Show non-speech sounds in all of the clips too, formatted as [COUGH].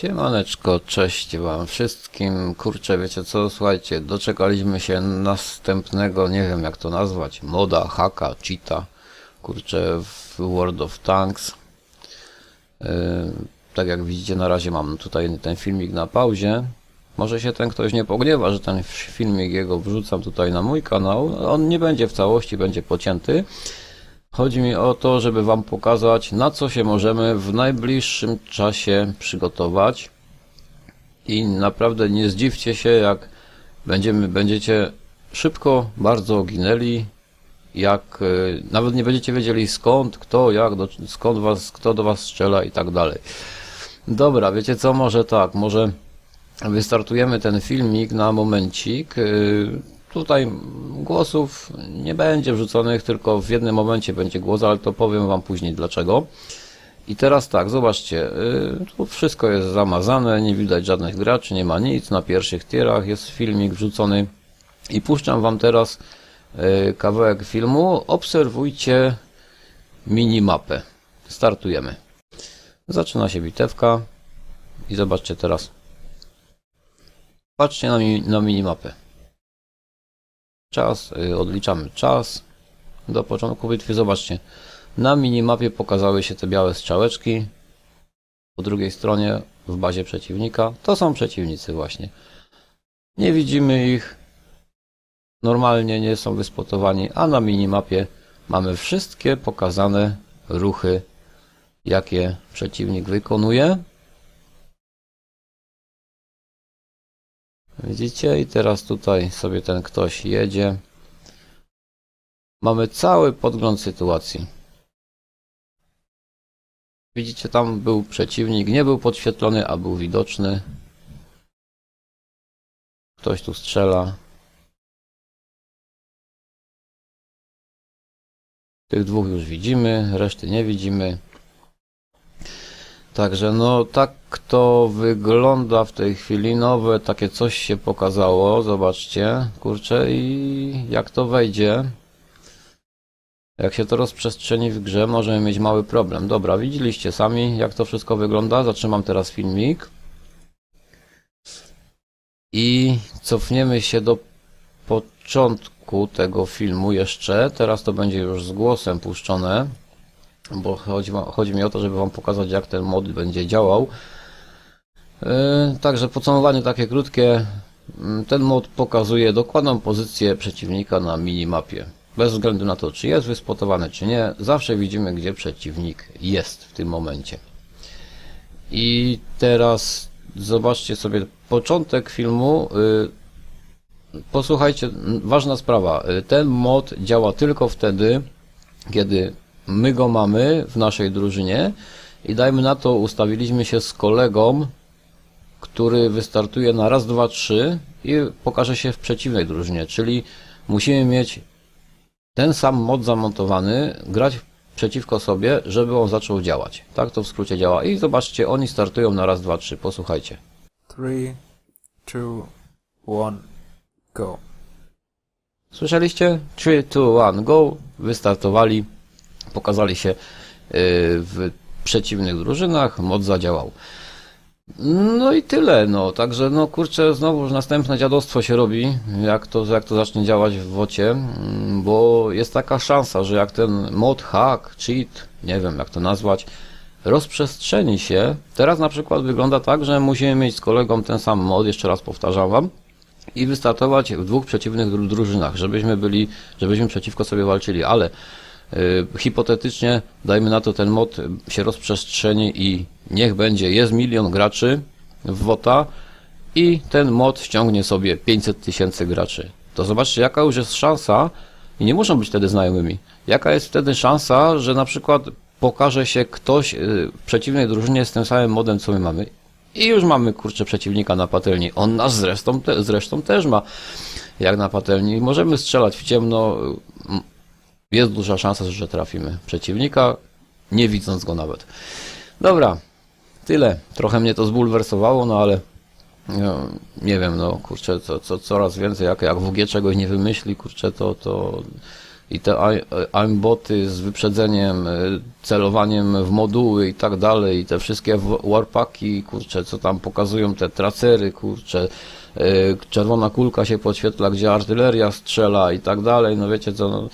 Siemaneczko, cześć wam wszystkim. Kurczę, wiecie co, słuchajcie, doczekaliśmy się następnego, nie wiem jak to nazwać, moda, haka, cheata, kurczę, w World of Tanks. Yy, tak jak widzicie, na razie mam tutaj ten filmik na pauzie. Może się ten ktoś nie pogniewa, że ten filmik jego wrzucam tutaj na mój kanał. On nie będzie w całości, będzie pocięty. Chodzi mi o to, żeby Wam pokazać, na co się możemy w najbliższym czasie przygotować. I naprawdę nie zdziwcie się, jak będziemy, będziecie szybko bardzo ginęli, jak e, nawet nie będziecie wiedzieli skąd, kto, jak, do, skąd was, kto do Was strzela i tak dalej. Dobra, wiecie co, może tak, może wystartujemy ten filmik na momencik. Yy, Tutaj głosów nie będzie wrzuconych, tylko w jednym momencie będzie głos, ale to powiem Wam później dlaczego. I teraz tak, zobaczcie, yy, tu wszystko jest zamazane, nie widać żadnych graczy, nie ma nic, na pierwszych tierach jest filmik wrzucony i puszczam Wam teraz yy, kawałek filmu. Obserwujcie minimapę. Startujemy. Zaczyna się bitewka i zobaczcie teraz. Patrzcie na, mi, na minimapę. Czas, y, odliczamy czas do początku bitwy. Zobaczcie, na minimapie pokazały się te białe strzałeczki. Po drugiej stronie w bazie przeciwnika to są przeciwnicy właśnie. Nie widzimy ich. Normalnie nie są wyspotowani, a na minimapie mamy wszystkie pokazane ruchy, jakie przeciwnik wykonuje. Widzicie? I teraz tutaj sobie ten ktoś jedzie. Mamy cały podgląd sytuacji. Widzicie, tam był przeciwnik, nie był podświetlony, a był widoczny. Ktoś tu strzela. Tych dwóch już widzimy, reszty nie widzimy. Także no tak to wygląda w tej chwili. Nowe takie coś się pokazało. Zobaczcie, kurczę i jak to wejdzie. Jak się to rozprzestrzeni w grze, możemy mieć mały problem. Dobra, widzieliście sami jak to wszystko wygląda. Zatrzymam teraz filmik. I cofniemy się do początku tego filmu jeszcze. Teraz to będzie już z głosem puszczone bo chodzi, chodzi mi o to, żeby Wam pokazać, jak ten mod będzie działał. Yy, Także podsumowanie takie krótkie. Yy, Ten mod pokazuje dokładną pozycję przeciwnika na minimapie. Bez względu na to, czy jest wyspotowany, czy nie, zawsze widzimy, gdzie przeciwnik jest w tym momencie. I teraz zobaczcie sobie początek filmu. Yy, Posłuchajcie, m, ważna sprawa. Yy, Ten mod działa tylko wtedy, kiedy my go mamy w naszej drużynie i dajmy na to ustawiliśmy się z kolegą, który wystartuje na raz, dwa, trzy i pokaże się w przeciwnej drużynie, czyli musimy mieć ten sam mod zamontowany, grać przeciwko sobie, żeby on zaczął działać. Tak to w skrócie działa. I zobaczcie, oni startują na raz, dwa, trzy. Posłuchajcie. Three, two, one, go. Słyszeliście? 3, 2, 1, go. Wystartowali, pokazali się y, w przeciwnych drużynach, mod zadziałał. No i tyle, no. Także, no kurczę, znowu następne dziadostwo się robi, jak to, jak to zacznie działać w wocie, mm, bo jest taka szansa, że jak ten mod, hack, cheat, nie wiem jak to nazwać, rozprzestrzeni się. Teraz na przykład wygląda tak, że musimy mieć z kolegą ten sam mod, jeszcze raz powtarzam wam, i wystartować w dwóch przeciwnych dru- drużynach, żebyśmy byli, żebyśmy przeciwko sobie walczyli, ale hipotetycznie dajmy na to ten mod się rozprzestrzeni i niech będzie, jest milion graczy w WOTA i ten mod ściągnie sobie 500 tysięcy graczy. To zobaczcie jaka już jest szansa i nie muszą być wtedy znajomymi. Jaka jest wtedy szansa, że na przykład pokaże się ktoś y, w przeciwnej drużynie z tym samym modem co my mamy i już mamy kurczę przeciwnika na patelni. On nas zresztą, te, zresztą też ma jak na patelni. Możemy strzelać w ciemno. Jest duża szansa, że trafimy przeciwnika, nie widząc go nawet. Dobra, tyle. Trochę mnie to zbulwersowało, no ale no, nie wiem, no kurczę, co, co, coraz więcej, jak, jak WG czegoś nie wymyśli, kurczę, to, to i te ai- aimboty z wyprzedzeniem, y, celowaniem w moduły i tak dalej, i te wszystkie warpaki, kurczę, co tam pokazują, te tracery, kurczę, y, czerwona kulka się podświetla, gdzie artyleria strzela i tak dalej, no wiecie co, no,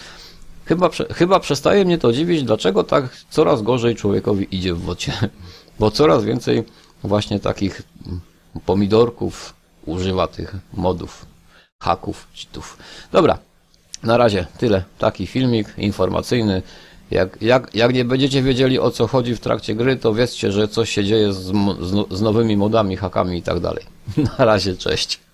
chyba, chyba przestaje mnie to dziwić, dlaczego tak coraz gorzej człowiekowi idzie w wocie, [LAUGHS] bo coraz więcej właśnie takich pomidorków używa tych modów, haków, cheatów. Dobra, na razie tyle. Taki filmik informacyjny. Jak, jak, jak nie będziecie wiedzieli o co chodzi w trakcie gry, to wiedzcie, że coś się dzieje z, z, no- z nowymi modami, hakami i tak dalej. [LAUGHS] Na razie, cześć.